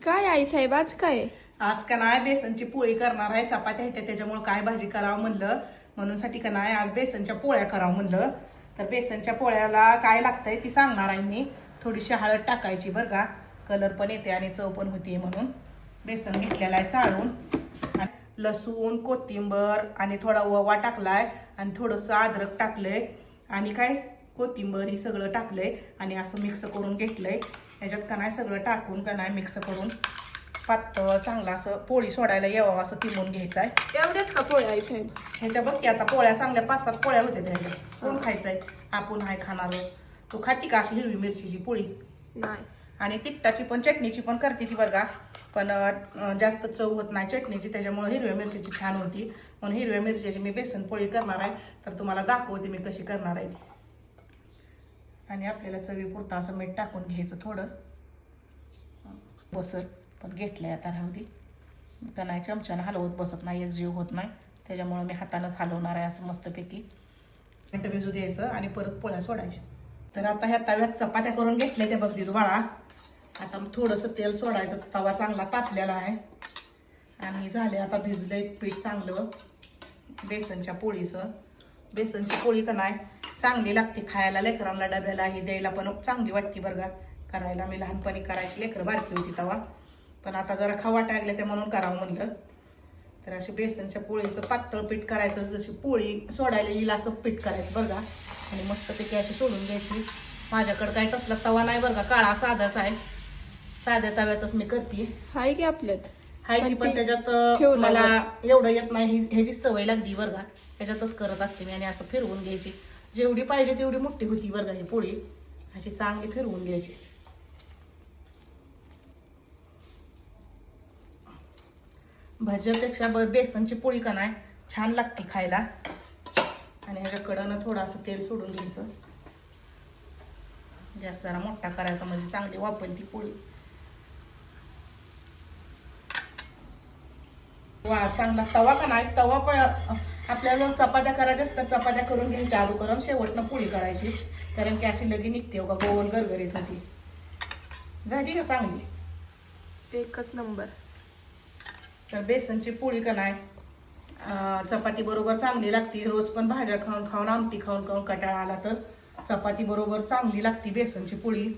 काय आई साहेब आज काय? आज का नाही बेसनची पोळी करणार आहे चपात्या आहेत त्याच्यामुळे काय भाजी करावं म्हणलं. म्हणून साठी का नाही आज बेसनच्या पोळ्या करावं म्हणलं. तर बेसनच्या पोळ्याला काय लागतंय ती सांगणार आहे मी. थोडीशी हळद टाकायची बरं का. कलर पण येते आणि चव पण होती म्हणून. बेसन घेतलेलं आहे चाळून. लसूण कोथिंबर आणि थोडा ओवा टाकलाय आणि थोडंसं अद्रक टाकलंय. आणि काय? कोथिंबर हे सगळं टाकलंय आणि असं मिक्स करून घेतलंय. ह्याच्यात का नाही सगळं टाकून का नाही मिक्स करून पातळ चांगलं असं पोळी सोडायला यावं असं तिमून घ्यायचं आहे एवढ्याच का पोळ्या साहेब ह्याच्या बघ की आता पोळ्या चांगल्या पाच सात पोळ्या होत्या त्याच्यात कोण खायचंय? आपण हाय खाणार तू खाती का अशी हिरवी मिरचीची पोळी? नाही. आणि तिखटाची पण चटणीची पण करते ती बरं का. पण जास्त चव होत नाही चटणीची त्याच्यामुळे हिरव्या मिरचीची छान होती. म्हणून हिरव्या मिरचीची मी बेसन पोळी करणार आहे. तर तुम्हाला दाखवते मी कशी करणार आहे. ती आणि आपल्याला चवीपुरतं असं मीठ टाकून घ्यायचं थोडं. बसल पण घेतलंय आता राहू दे. का नाही चमच्यानं हलवत बसत नाही एक जीव होत नाही. त्याच्यामुळं मी हातानंच हलवणार आहे असं मस्तपैकी. मिनटं भिजू द्यायचं आणि परत पोळ्या सोडायच्या. तर आता ह्या तव्यात चपात्या करून घेतल्या त्या बघ दिलू बाळा. आता मग थोडंसं तेल सोडायचं तवा चांगला तापलेला आहे. आणि झाले आता भिजलं एक पीठ चांगलं. बेसनच्या पोळीचं. बेसनची पोळी का नाही? चांगली लागते खायला. लेकरांना डब्याला ही द्यायला पण चांगली वाटते बरं का. करायला मी लहानपणी करायची. लेकरं बारकी होती तवा पण आता जरा खवा टाकले ते म्हणून करावं म्हणलं. तर अशी बेसनच्या पोळीचं पातळ पीठ करायचं. जशी पोळी सोडायला येईल असं पीठ करायचं बरं का. आणि मस्तपैकी अशी सोडून घ्यायची माझ्याकडे काय तसला तवा नाही बरं का. काळा साधाच आहे. साध्या तव्यातच मी करते. हाय की आपल्यात. हाय की पण त्याच्यात मला एवढं येत नाही. ही- ह्याची सवय लागली बरं का. त्याच्यातच करत असते मी आणि असं फिरवून घ्यायची. जेवढी पाहिजे तेवढी मोठी होती बरं ही पोळी. अशी चांगली फिरवून घ्यायची भाज्यापेक्षा बेसनची पोळी का नाही छान लागते खायला. आणि ह्याच्या कडनं थोडंसं तेल सोडून घ्यायचं गॅस जरा मोठा करायचा म्हणजे चांगली वापरली ती पोळी. वा चांगला तवा का नाही तवा पण आपल्याला चपात्या करायच्या असतात चपात्या करून घ्यायच्या अगोदर आणि शेवटनं पोळी करायची. कारण की अशी लगी निघते हो का गोल गरगरीत होती झाली का चांगली? एकच नंबर. तर बेसनची पोळी का नाही? चपाती बरोबर चांगली लागती. रोज पण भाज्या खाऊन खाऊन आमटी खाऊन खाऊन कटाळा आला तर चपाती बरोबर चांगली लागती बेसनची पोळी.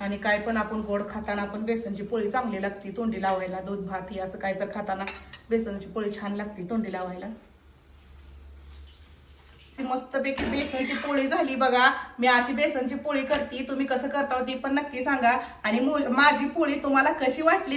आणि काय पण आपण गोड खाताना आपण बेसनची पोळी चांगली लागती. तोंडी लावायला दूध भात असं काय तर खाताना बेसनची पोळी छान लागती तोंडी लावायला. ती मस्तपैकी बेसनची पोळी झाली बघा. मी अशी बेसनची पोळी करते. तुम्ही कसं करता हो ती पण नक्की सांगा. आणि माझी पोळी तुम्हाला कशी वाटली